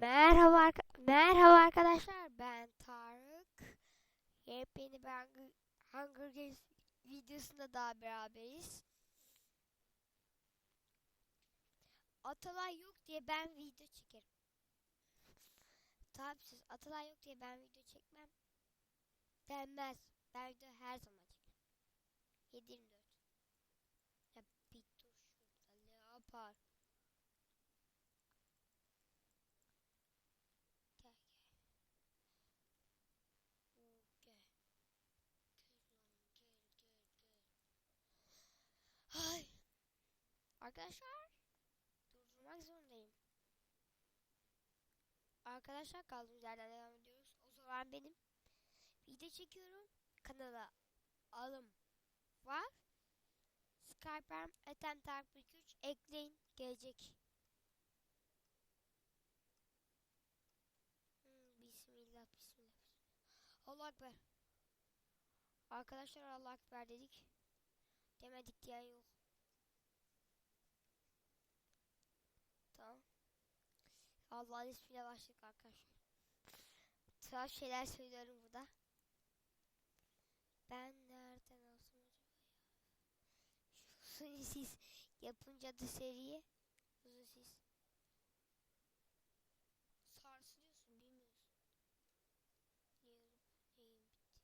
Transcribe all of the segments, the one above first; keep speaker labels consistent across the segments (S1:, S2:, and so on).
S1: Merhaba merhaba arkadaşlar ben Tarık. Yepyeni bir Hunger, Hunger Games videosunda daha beraberiz. Atalay yok diye ben video çekerim. Tabii siz Atalay yok diye ben video çekmem. Denmez. Ben video her zaman çekerim. 724. Ya bir dur şurada leopar. Arkadaşlar durdurmak zorundayım. Arkadaşlar kaldığımız yerden devam ediyoruz. O zaman benim video çekiyorum. Kanala alım var. Skype'm Etentark 43 ekleyin gelecek. Hmm, bismillah bismillah. Allah ekber. Arkadaşlar Allah ekber dedik. Demedik diyen yok. Allah'ın ismiyle başladık arkadaşlar. Tuhaf şeyler söylüyorum burada. Ben nereden alsam acaba ya? Şu uzun siz yapınca da seriyi uzun siz. Sarsılıyorsun bilmiyorsun. Diyorum. Neyim bitti.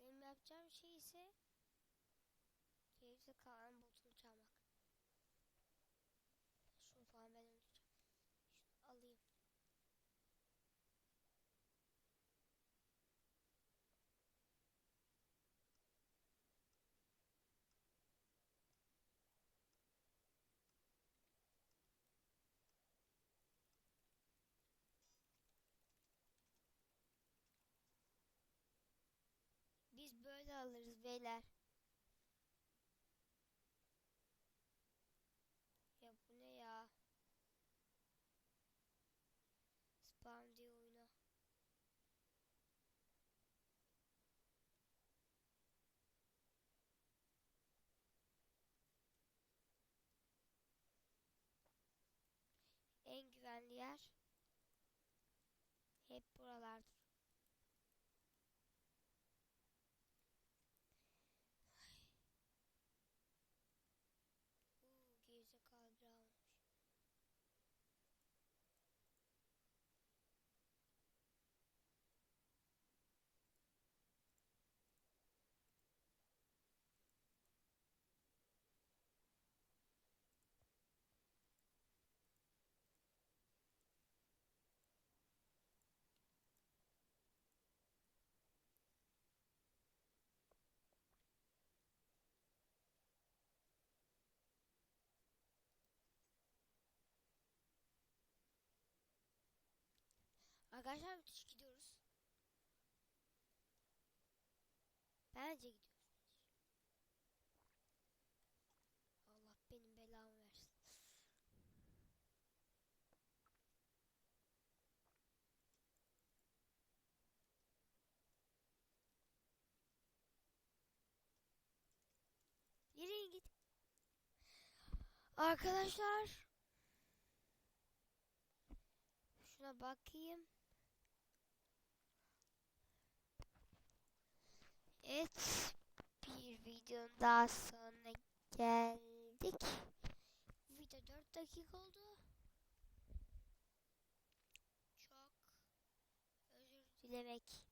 S1: Benim yapacağım şey ise geride kalan botunu çalmak. Şunu falan ben unutacağım. Şunu alayım. Biz böyle alırız beyler. Ya bu ne ya? Spam diye oyna. En güvenli yer hep buralardır. Arkadaşlar müthiş gidiyoruz. Bence gidiyoruz. Allah benim belamı versin. Yürüyün git. Arkadaşlar. Şuna bakayım. Evet. Bir videonun daha sonuna geldik. Video 4 dakika oldu. Çok özür dilemek